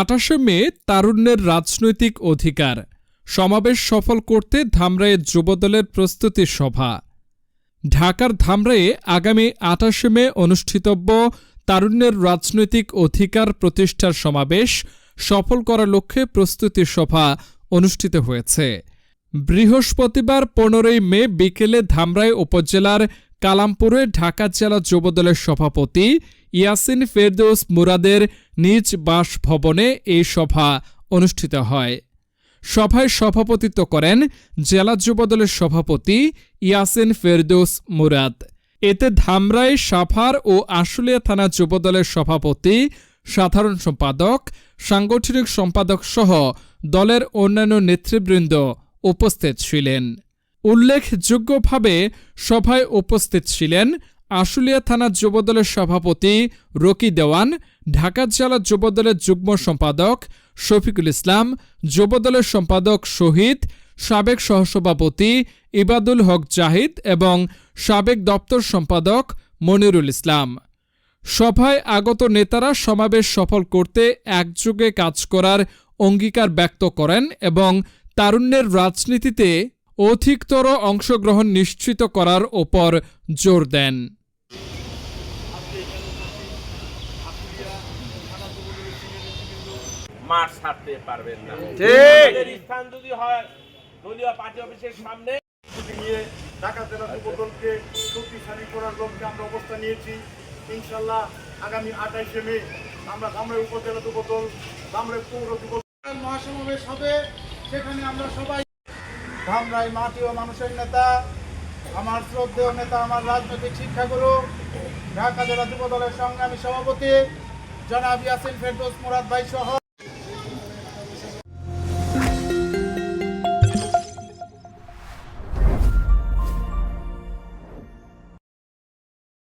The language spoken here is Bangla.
আঠাশে মে তারুণ্যের রাজনৈতিক অধিকার। সমাবেশ সফল করতে ধামরাইয়ে যুবদলের প্রস্তুতি সভা। ঢাকার ধামরাইয়ে আগামী আঠাশে মে অনুষ্ঠিতব্য তারুণ্যের রাজনৈতিক অধিকার প্রতিষ্ঠার সমাবেশ সফল করার লক্ষ্যে প্রস্তুতি সভা অনুষ্ঠিত হয়েছে। বৃহস্পতিবার পনেরোই মে বিকেলে ধামরাই উপজেলার কালামপুরে ঢাকা জেলা যুবদলের সভাপতি ইয়াসিন ফেরদৌস মুরাদের নিজ বাসভবনে এই সভা অনুষ্ঠিত হয়। সভায় সভাপতিত্ব করেন জেলা যুবদলের সভাপতি ইয়াসিন ফেরদৌস মুরাদ। এতে ধামরাই সাফার ও আশুলিয়া থানা যুবদলের সভাপতি, সাধারণ সম্পাদক, সাংগঠনিক সম্পাদক সহ দলের অন্যান্য নেতৃবৃন্দ উপস্থিত ছিলেন। উল্লেখযোগ্যভাবে সভায় উপস্থিত ছিলেন আশুলিয়া থানা যুবদলের সভাপতি রকি দেওয়ান, ঢাকা জেলা যুবদলের যুগ্ম সম্পাদক শফিকুল ইসলাম, যুবদলের সম্পাদক শহীদ, সাবেক সহসভাপতি ইবাদুল হক জাহিদ এবং সাবেক দপ্তর সম্পাদক মনিরুল ইসলাম। সভায় আগত নেতারা সমাবেশ সফল করতে একযোগে কাজ করার অঙ্গীকার ব্যক্ত করেন এবং তারুণ্যের রাজনীতিতে অধিকতর অংশগ্রহণ নিশ্চিত করার ওপর জোর দেন। মাঠ ছাড়তে পারবেন না। স্থান যদি হয় দলীয় পার্টি অফিসের সামনে। নিয়ে ঢাকা জেলা যুবদলকে শক্তিশালী করার লক্ষ্যে আমরা অবস্থান নিয়েছি। ইনশাল্লাহ আগামী আঠাইশে মে আমরা ধামরাই উপজেলা যুবদল ধামরাই পৌর যুবদল। মহাসমাবেশ হবে সেখানে আমরা সবাই ধামরাই মাটি ও মানুষের নেতা, আমার শ্রদ্ধেয় নেতা, আমার রাজনৈতিক শিক্ষাগুরু, ঢাকা জেলা যুবদলের সংগ্রামী সভাপতি, জনাব ইয়াসিন ফেরদোস মুরাদ ভাই সহ